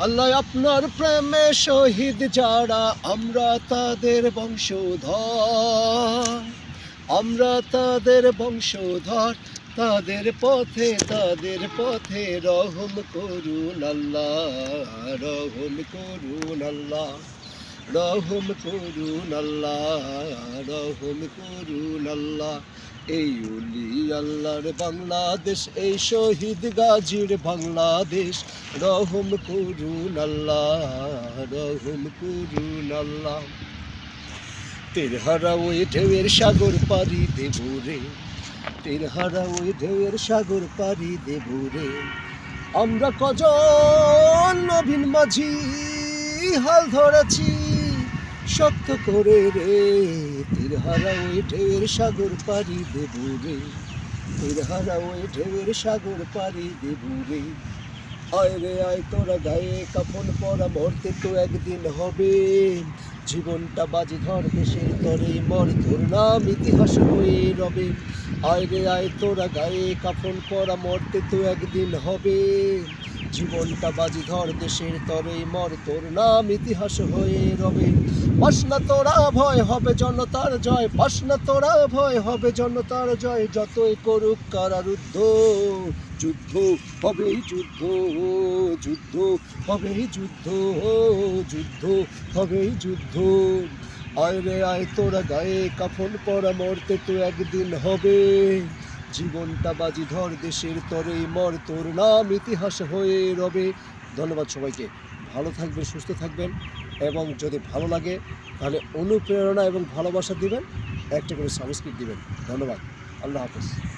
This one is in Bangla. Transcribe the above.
আল্লাহ আপনার প্রেমে শহীদ যারা, আমরা তাদের বংশধর। আমরা তাদের বংশধর, তাদের পথে তাদের পথে রহম করুন আল্লাহ, রহম করুন আল্লাহ। রহম করুন রহম করুন এই উলি আল্লাহর বাংলাদেশ, এই শহীদ গাজীর বাংলাদেশ। রহম করুন রহম করুন আল্লাহ। তেরহারা ওই ঢেউয়ের সাগর পারি দেব রে। তেরহারা ওই ঢেউয়ের সাগর পারি দেব রে। আমরা কজন নবীন মাঝি, হাল ধরেছি শক্ত করে রে, তীরহারা ওই ঢেউয়ের সাগর পারি দেব রে, তীরহারা ওই ঢেউয়ের সাগর পারি দেব রে। আয় রে, আয় তোরা গায়ে কাফন পরা মরতে তো একদিন হবে। জীবনটা বাজি ধর দেশের তরে, মর তোর নাম ইতিহাস হয়ে রবে। আয় রে, আয় তোরা গায়ে কাফন পরা মরতে তো একদিন হবে। জীবনটা বাজি ধর দেশের তরে মর, তোর নাম ইতিহাস হয়ে রবে। পাস না তোরা, ভয় হবে জনতার জয়। পাস না তোরা, ভয় হবে জনতার জয়। যতই করুক কারারুদ্ধ, যুদ্ধ হবেই যুদ্ধ যুদ্ধ হবেই যুদ্ধ যুদ্ধ হবেই যুদ্ধ। আয় রে আয় তোরা গায়ে কাফন পরা মরতে তো একদিন হবে। জীবনটা বাজি ধর, দেশের তরে মর, তোর নাম ইতিহাস হয়ে রবে। ধন্যবাদ সবাইকে। ভালো থাকবেন, সুস্থ থাকবেন এবং যদি ভালো লাগে, তাহলে অনুপ্রেরণা এবং ভালোবাসা দিবেন, একটা করে সাবস্ক্রাইব দিবেন। ধন্যবাদ। আল্লাহ হাফেজ।